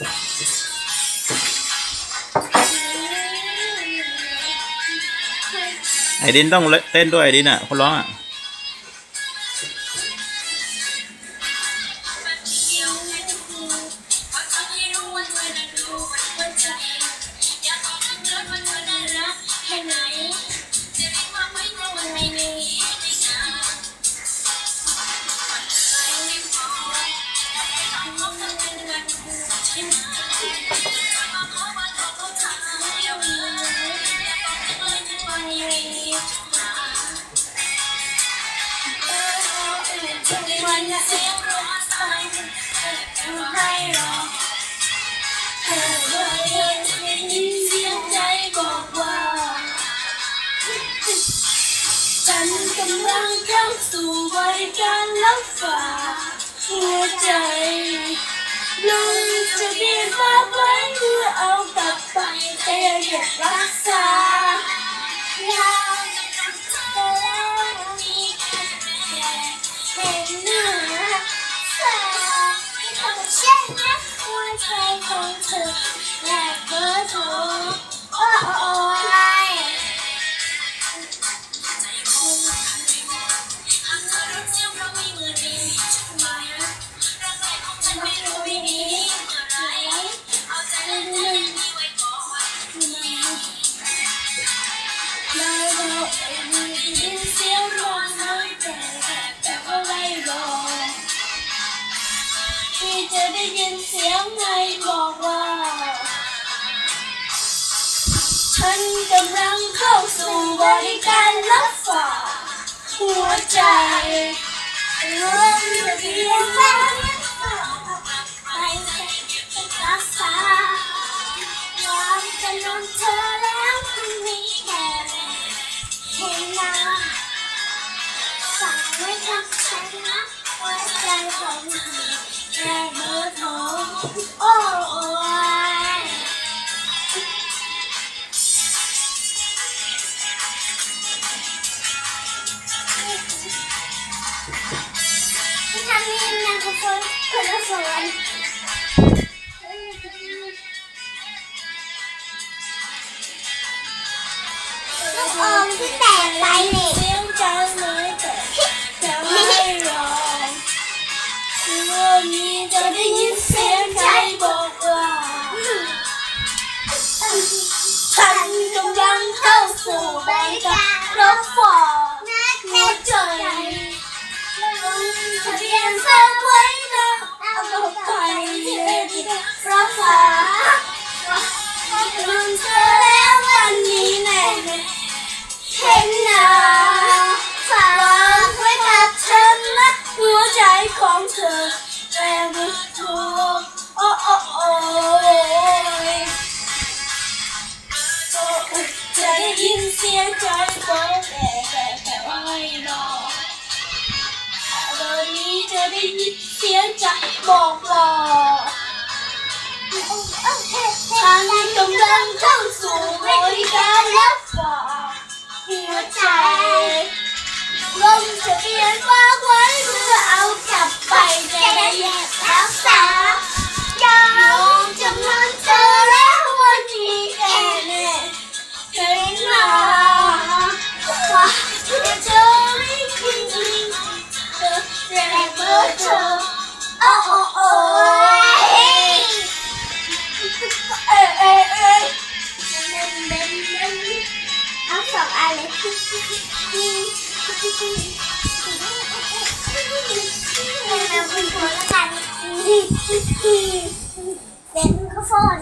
ไอ้ดินต้องเต้นด้วยไอ้ดินอะคนร้องอะวันเสียงร้องไหน ฉันกำลังเข้าสู่บริการรับฝากหัวใจ ลงจะเบียนฝาก แล้วเราเองได้ยินเสียงร้องไห้แต่แต่ก็ไม่รอที่จะได้ยินเสียงบอกว่า ฉันกำลังเข้าสู่บริการรับฝากหัวใจเริ่มจะเสียนแป ของแค่เบอร์โทรโอ้ยที่ทำนี่นะทุกคนคนละส่วนลูกอมที่แตกไปเนี่ย ฉันกำลังเข้าสู่บริการรถฟอหัวใจทะเบียนฝากไว้นะเอาไปที่รักษา ยินเสียงใจบอกแต่แต่แต่ไม่รอวันนี้จะได้ยินเสียงใจบอกว่าฉันกำลังเข้าสู่บริการรับฝากหัวใจลงจะเปลี่ยนฝาไว้เพื่อเอากลับไปแก้รักษา เบอร์เธอโอ้โอ้โอ้ยเอ้ยเอ้ยเอ้ยเล่นเล่นเล่นเอาสองอันเลยเล่นเอาคุณครูแล้วกันเล่นข้าวโพด